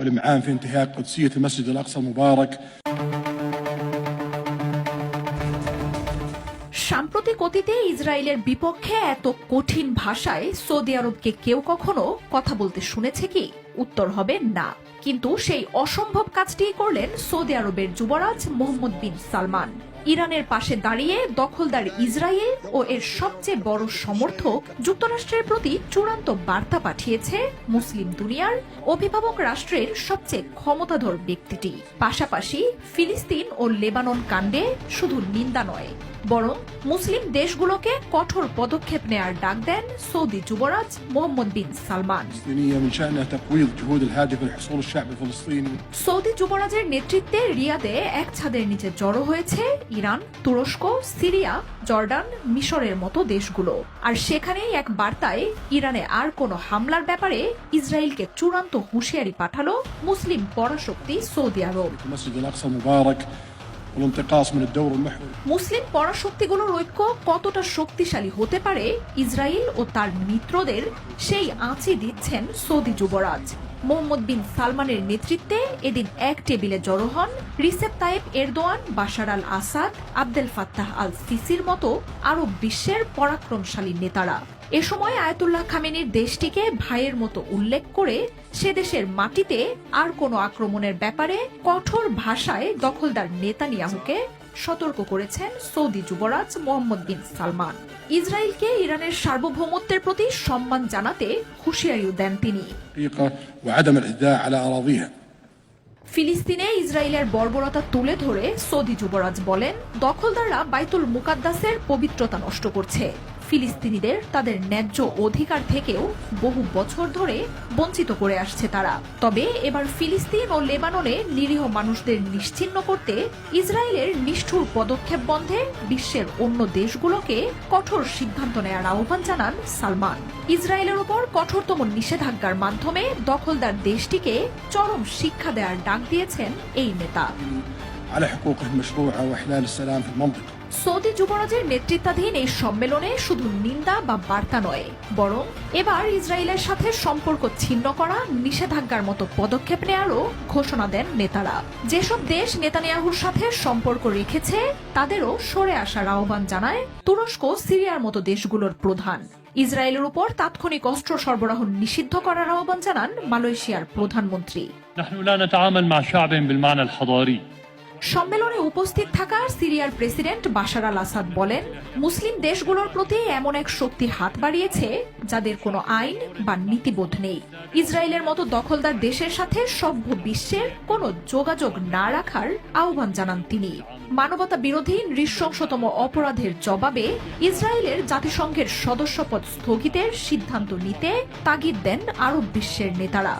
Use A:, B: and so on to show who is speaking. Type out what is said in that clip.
A: والإمعان في انتهاك قدسية المسجد الأقصى المبارك
B: সাম্প্রতিক অতীতে ইসরায়েলের বিপক্ষে এত কঠিন ভাষায় সৌদি আরবকে কেউ কখনো কথা বলতে শুনেছে কি উত্তর হবে না কিন্তু সেই অসম্ভব কাজটি করলেন সৌদি আরবের যুবরাজ মোহাম্মদ বিন সালমান ইরানের পাশে দাঁড়িয়ে দখলদার ইসরায়েল ও এর সবচেয়ে বড় সমর্থক যুক্তরাষ্ট্রের প্রতি চূড়ান্ত বার্তা পাঠিয়েছে মুসলিম দুনিয়ার অভিভাবক রাষ্ট্রের সবচেয়ে ক্ষমতাধর ব্যক্তিটি। পাশাপাশি ফিলিস্তিন ও লেবানন কাণ্ডে শুধু নিন্দা নয়, বরং মুসলিম দেশগুলোকে কঠোর পদক্ষেপ নেয়ার ডাক দেন সৌদি যুবরাজ মোহাম্মদ বিন সালমান। সৌদি যুবরাজের নেতৃত্বে রিয়াদে এক ছাদের নিচে জড়ো হয়েছে ইরান, তুরস্ক, সিরিয়া, জর্ডান, মিশরের মতো দেশগুলো। আর সেখানেই এক বার্তায়, ইরানে আর কোনো হামলার ব্যাপারে ইসরায়েলকে চূড়ান্ত হুঁশিয়ারি পাঠালো মুসলিম পরাশক্তি সৌদি আরব। মুসলিম পরাশক্তিগুলোর ঐক্য কতটা শক্তিশালী হতে পারে ইসরায়েল ও তার মিত্রদের, সেই আঁচি দিচ্ছেন সৌদি যুবরাজ। মোহাম্মদ বিন সালমানের নেতৃত্বে এদিন এক টেবিলে জড়ো হন Recep Tayyip Erdogan, Bashar al Assad, Abdel Fattah al সিসির মতো আরব বিশ্বের পরাক্রমশালী নেতারা। এ সময় আয়াতুল্লাহ খামেনির দেশটিকে ভাইয়ের মতো উল্লেখ করে সে দেশের মাটিতে আর কোনো আক্রমণের ব্যাপারে কঠোর ভাষায় দখলদার নেতানিয়াহুকে সতর্ক করেছেন সৌদি যুবরাজ মোহাম্মদ বিন সালমান। ইসরায়েলকে ইরানের সার্বভৌমত্বের প্রতি সম্মান জানাতে হুঁশিয়ারিও দেন তিনি। ফিলিস্তিনে ইসরায়েলের বর্বরতা তুলে ধরে সৌদি যুবরাজ বলেন দখলদাররা বাইতুল মুকাদ্দাসের পবিত্রতা নষ্ট করছে। ফিলিস্তিনিদের তাদের ন্যায্য অধিকার থেকেও বহু বছর ধরে বঞ্চিত করে আসছে তারা। তবে এবার ফিলিস্তিন ও লেবাননে নিরীহ মানুষদের নিশ্চিহ্ন করতে ইসরায়েলের নিষ্ঠুর পদক্ষেপ বন্ধে বিশ্বের অন্য দেশগুলোকে কঠোর সিদ্ধান্ত নেয়ার আহ্বান জানান সালমান। ইসরায়েলের ওপর কঠোরতম নিষেধাজ্ঞার মাধ্যমে দখলদার দেশটিকে চরম শিক্ষা দেওয়ার ডাক দিয়েছেন এই নেতা।
A: على حقوقه المشروعة وإحلال السلام في المنطقة
B: সৌদি যুবরাজের নেতৃত্বাধীন এই সম্মেলনে শুধু নিন্দা বা বার্তা নয় বরং এবার ইসরায়েলের সাথে সম্পর্ক ছিন্ন করা নিষেধাজ্ঞার মতো পদক্ষেপ নেয়ারও ঘোষণা দেন নেতারা যেসব দেশ নেতানিয়াহুর সাথে সম্পর্ক রেখেছে তাদেরও সরে আসার আহ্বান জানায় তুরস্ক সিরিয়ার মতো দেশগুলোর প্রধান ইসরায়েলের উপর তাৎক্ষণিক অস্ত্র সরবরাহ নিষিদ্ধ করার আহ্বান জানান মালয়েশিয়ার প্রধানমন্ত্রী সম্মেলনে উপস্থিত থাকা সিরিয়ার প্রেসিডেন্ট বাশার আল আসাদ বলেন, মুসলিম দেশগুলোর প্রতি এমন এক শক্তি হাত বাড়িয়েছে যাদের কোনো আইন বা নীতিবোধ নেই। ইসরায়েলের মতো দখলদার দেশের সাথে সভ্য বিশ্বের কোনো যোগাযোগ না রাখার আহ্বান জানান তিনি। মানবতা বিরোধী নৃশংসতম অপরাধের জবাবে ইসরায়েলের জাতিসংঘের সদস্যপদ স্থগিতের সিদ্ধান্ত নিতে তাগিদ দেন আরব বিশ্বের নেতারা।